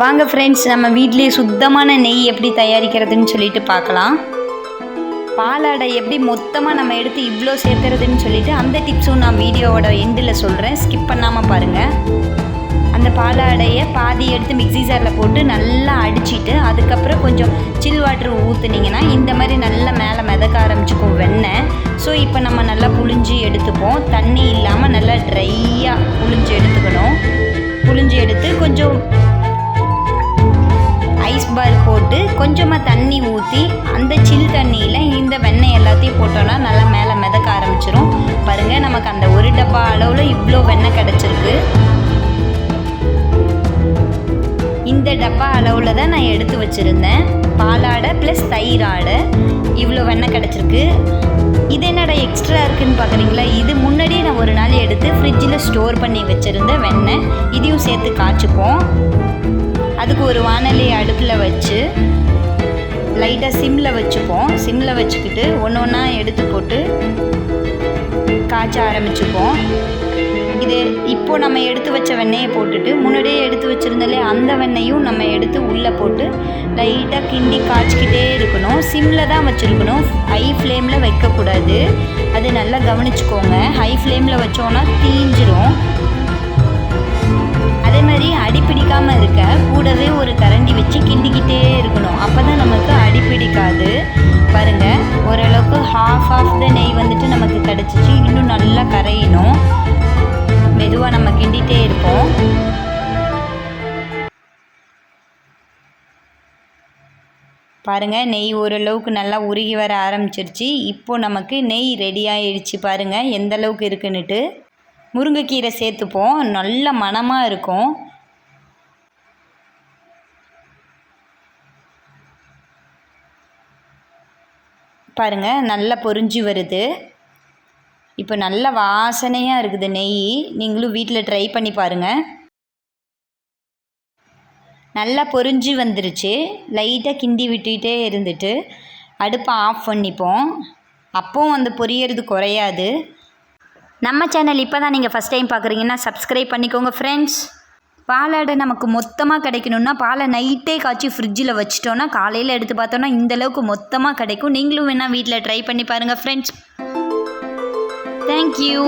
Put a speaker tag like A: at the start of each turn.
A: வாங்க ஃப்ரெண்ட்ஸ் நம்ம வீட்லேயே சுத்தமான நெய் எப்படி தயாரிக்கிறதுன்னு சொல்லிட்டு பார்க்கலாம். பாலாடை எப்படி மொத்தமாக நம்ம எடுத்து இவ்வளோ சேர்த்துறதுன்னு சொல்லிட்டு அந்த டிப்ஸும் நான் வீடியோவோட எண்டில் சொல்கிறேன் ஸ்கிப் பண்ணாமல் பாருங்கள் அந்த பாலாடையை பாதி எடுத்து மிக்ஸி ஜாரில் போட்டு நல்லா அடிச்சிட்டு அதுக்கப்புறம் கொஞ்சம் சில் வாட்டர் ஊற்றுனீங்கன்னா இந்த மாதிரி நல்லா மேலே மிதக்க ஆரம்பிச்சுக்கும் வெண்ணெய் ஸோ இப்போ நம்ம நல்லா புழிஞ்சு எடுத்துப்போம். தண்ணி இல்லாமல் நல்லா ட்ரையாக புழிஞ்சு எடுத்துக்கணும். புழிஞ்சு எடுத்து கொஞ்சம் கொஞ்சமாக தண்ணி ஊற்றி அந்த சில் தண்ணியில் இந்த வெண்ணெய் எல்லாத்தையும் போட்டோன்னா நல்லா மேலே மிதக்க ஆரம்பிச்சிரும். பாருங்கள் நமக்கு அந்த ஒரு டப்பா அளவில் இவ்வளோ வெண்ணெய் கிடச்சிருக்கு. இந்த டப்பா அளவில் தான் நான் எடுத்து வச்சுருந்தேன். பாலாடை ப்ளஸ் தயிர் ஆடை இவ்வளோ வெண்ணெய் கிடச்சிருக்கு. இது என்னடா எக்ஸ்ட்ரா இருக்குதுன்னு பார்க்குறீங்களா இது முன்னாடியே நான் ஒரு நாள் எடுத்து ஃப்ரிட்ஜில் ஸ்டோர் பண்ணி வச்சுருந்த வெண்ணெய். இதையும் சேர்த்து காய்ச்சிப்போம். அதுக்கு ஒரு வானொலி அடுப்பில் வச்சு லைட்டாக சிம்மில் வச்சுப்போம். சிம்மில் வச்சுக்கிட்டு ஒன்று ஒன்றா எடுத்து போட்டு காய்ச்ச ஆரம்பிச்சுப்போம். இது இப்போ நம்ம எடுத்து வச்ச வெண்ணெயை போட்டுட்டு முன்னாடியே எடுத்து வச்சுருந்தாலே அந்த வெண்ணெயும் நம்ம எடுத்து உள்ளே போட்டு லைட்டாக கிண்டி காய்ச்சிக்கிட்டே இருக்கணும். சிம்மில் தான் வச்சுருக்கணும். ஹை ஃப்ளேமில் வைக்கக்கூடாது. அது நல்லா கவனிச்சுக்கோங்க. ஹை ஃப்ளேமில் வச்சோன்னா தீஞ்சிரும். அதே மாதிரி அடி பிடிக்காமல் இருக்க கூடவே ஒரு கரண்டி வச்சு கிண்டிக்கிட்டே இருக்கணும். அப்போ தான் நமக்கு அடி பிடிக்காது. பாருங்கள் ஓரளவுக்கு ஹாஃப் ஆஃப் த நெய் வந்துட்டு நமக்கு கிடச்சிச்சு. இன்னும் நல்லா கரையணும். மெதுவாக நம்ம கிண்டிகிட்டே இருப்போம். பாருங்கள் நெய் ஓரளவுக்கு நல்லா உருகி வர ஆரம்பிச்சிருச்சு. இப்போ நமக்கு நெய் ரெடி ஆயிடுச்சு பாருங்கள் எந்த அளவுக்கு இருக்குன்னுட்டு. முருங்கைக்கீரை சேர்த்துப்போம். நல்ல மணமாக இருக்கும். பாருங்கள் நல்லா பொரிஞ்சு வருது. இப்போ நல்ல வாசனையாக இருக்குது நெய். நீங்களும் வீட்டில் ட்ரை பண்ணி பாருங்கள் நல்லா பொரிஞ்சு வந்துருச்சு. லைட்டாக கிண்டி விட்டுகிட்டே இருந்துட்டு அடுப்பை ஆஃப் பண்ணிப்போம். அப்போவும் அந்த பொரியறது குறையாது. நம்ம சேனல் இப்போ தான் நீங்கள் ஃபஸ்ட் டைம் பார்க்குறீங்கன்னா சப்ஸ்கிரைப் பண்ணிக்கோங்க ஃப்ரெண்ட்ஸ் பாலாடை நமக்கு மொத்தமாக கிடைக்கணுன்னா பாலை நைட்டே காய்ச்சி ஃப்ரிட்ஜில் வச்சிட்டோன்னா காலையில் எடுத்து பார்த்தோன்னா இந்தளவுக்கு மொத்தமாக கிடைக்கும். நீங்களும் வேணால் வீட்டில் ட்ரை பண்ணி பாருங்கள் ஃப்ரெண்ட்ஸ் தேங்க்யூ